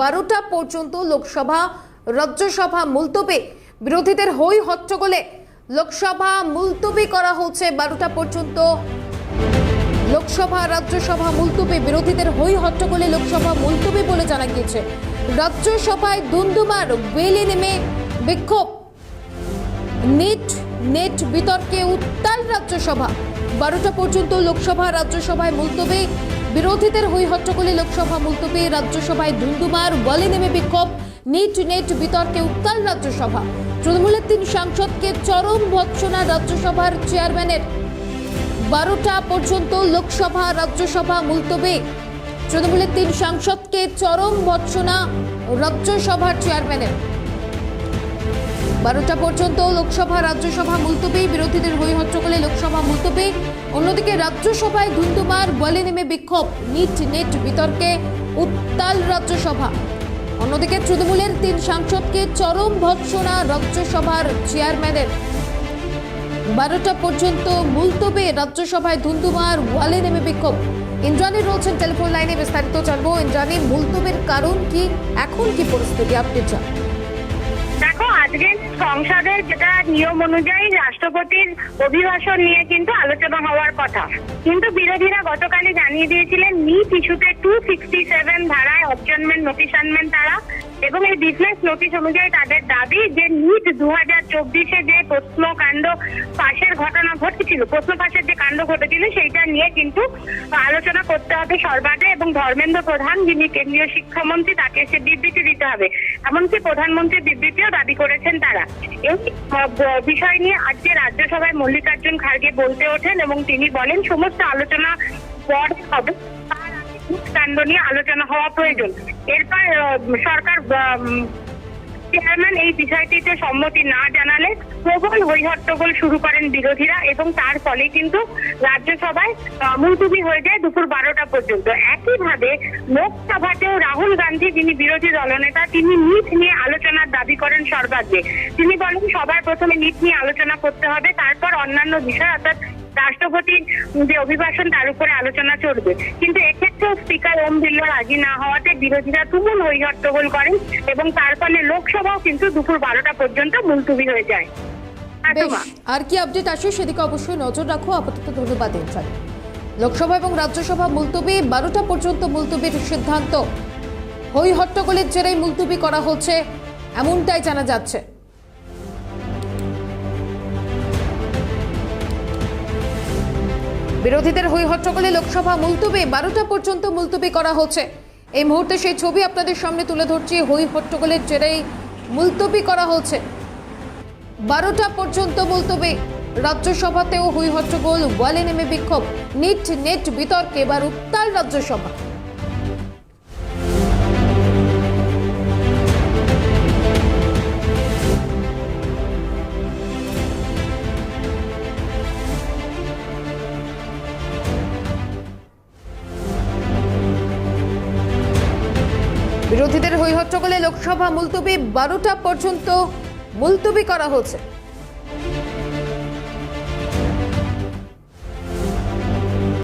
বারোটা পর্যন্ত লোকসভা, রাজ্যসভা মুলতবি। বিরোধীদের হই হট্টগোলে লোকসভা মুলতবি করা হচ্ছে বারোটা পর্যন্ত। লোকসভা, রাজ্যসভা মুলতবি, বিরোধীদের হই হট্টগোলে লোকসভা মুলতবি বলে জানা গিয়েছে। রাজ্যসভায় দুন্দুমার বেলে নেমে বিক্ষোভ। নেট নেট বিতর্কে উত্তাল রাজ্যসভা। বারোটা পর্যন্ত লোকসভা, রাজ্যসভায় মুলতবি। বিরোধীদের হই হট্টগোলে লোকসভা মুলতবি, রাজ্যসভায় ধুন্দুমার বলে নেমে বিক্ষোভ, নিট নেট বিতর্কে উত্তাল রাজ্যসভা। তৃণমূলের তিন সাংসদকে চরম ভৎসনা রাজ্যসভার চেয়ারম্যানের। বারোটা পর্যন্ত লোকসভা, রাজ্যসভা মুলতবি। তৃণমূলের তিন সাংসদকে চরম ভৎসনা রাজ্যসভার চেয়ারম্যানের। বারোটা পর্যন্ত লোকসভা, রাজ্যসভা মুলতবি, বিরোধীদের হই হট্টগোলে লোকসভা মুলতবি। অন্যদিকে রাজ্যসভায় ধুন্দুমার বলে নেমে বিক্ষোভ, নিট নেট বিতর্কে উত্তাল রাজ্যসভা। অন্যদিকে তৃণমূলের তিন সাংসদকে চরম ভৎসনা রাজ্যসভার চেয়ারম্যানের। বারোটা পর্যন্ত মুলতবে রাজ্যসভায় ধুন্দুমার ওয়ালে নেমে বিক্ষোভ। ইন্দ্রাণী রয়েছেন টেলিফোন লাইনে বিস্তারিত জানব। ইন্দ্রাণী মুলতবের কারণ কি? এখন কি পরিস্থিতি? আপডেট জান। দেখো আজকে সংসদের যেটা নিয়ম অনুযায়ী রাষ্ট্রপতির অভিভাষণ নিয়ে কিন্তু আলোচনা হওয়ার কথা। কিন্তু বিরোধীরা গতকালই জানিয়ে দিয়েছিলেন নিট ইস্যুতে টু সিক্সটি সেভেন ধারায় অবজনমেন্ট নোটিশ আনবেন তারা। এবং এই বিজনেস নোটিশ অনুযায়ী তাদের দাবি যে নিট দু হাজার চব্বিশে যে প্রশ্নকাণ্ড পাশের ঘটনা ঘটেছিল প্রশ্ন পাশের যে কাণ্ড ঘটেছিল সেইটা নিয়ে কিন্তু আলোচনা করতে হবে সর্বাদে এবং ধর্মেন্দ্র প্রধান, যিনি কেন্দ্রীয় শিক্ষামন্ত্রী, তাকে সে বিবৃতি দিতে হবে। এমনকি প্রধানমন্ত্রীর বিবৃতিও দাবি করেছেন তারা। এই বিষয় নিয়ে আজকে রাজ্যসভায় মল্লিকার্জুন খার্গে বলতে ওঠেন এবং তিনি বলেন, সমস্ত আলোচনা পরে হবে। কাণ্ড নিয়ে আলোচনা হওয়া প্রয়োজন। এরপর সরকার চেয়ারম্যান, এই বিষয়টিতে সম্মতি না জানালে প্রবল হৈহট্টগোল শুরু করেন বিরোধীরা এবং তার ফলে কিন্তু রাজ্যসভায় মুলতুবি হয়ে যায় দুপুর বারোটা পর্যন্ত। একইভাবে লোকসভাতেও রাহুল গান্ধী, যিনি বিরোধী দলনেতা, তিনি নিট নিয়ে আলোচনার দাবি করেন সর্বাগ্রে। তিনি বলেন, সবার প্রথমে নিট নিয়ে আলোচনা করতে হবে, তারপর অন্যান্য বিষয় অর্থাৎ রাষ্ট্রপতির যে অভিভাষণ তার উপরে আলোচনা চলবে। কিন্তু এক্ষেত্রেও স্পিকার ওম বিড়লা রাজি না হওয়াতে বিরোধীরা তুমুল হই হট্টগোল করেন এবং তার ফলে লোকসভাও কিন্তু দুপুর বারোটা পর্যন্ত মুলতুবি হয়ে যায়। বেশ আর কি আপডেট আসে সেদিকে অবশ্যই নজর রাখো। আপাতত ধন্যবাদ লোকসভা এবং রাজ্যসভা মুলতবি বারোটা পর্যন্ত মুলতবির সিদ্ধান্ত। হই হট্টগোলের জেরেই মুলতবি করা হচ্ছে এমনটাই জানা যাচ্ছে। বিরোধীদের হই হট্টগোলে লোকসভা মুলতবি, বারোটা পর্যন্ত মুলতবি করা হচ্ছে। এই মুহূর্তে সেই ছবি আপনাদের সামনে তুলে ধরছি হই হট্টগোলের জেরেই মুলতবি করা হচ্ছে। বারোটা পর্যন্ত মুলতবি, রাজ্যসভাতেও হই হট্টগোল ওয়ালে নেমে বিক্ষোভ, নিট নেট বিতর্কে এবার উত্তাল রাজ্যসভা। বিরোধীদের হৈহট্টগোলে লোকসভা মুলতবি বারোটা পর্যন্ত মুলতবি করা হচ্ছে।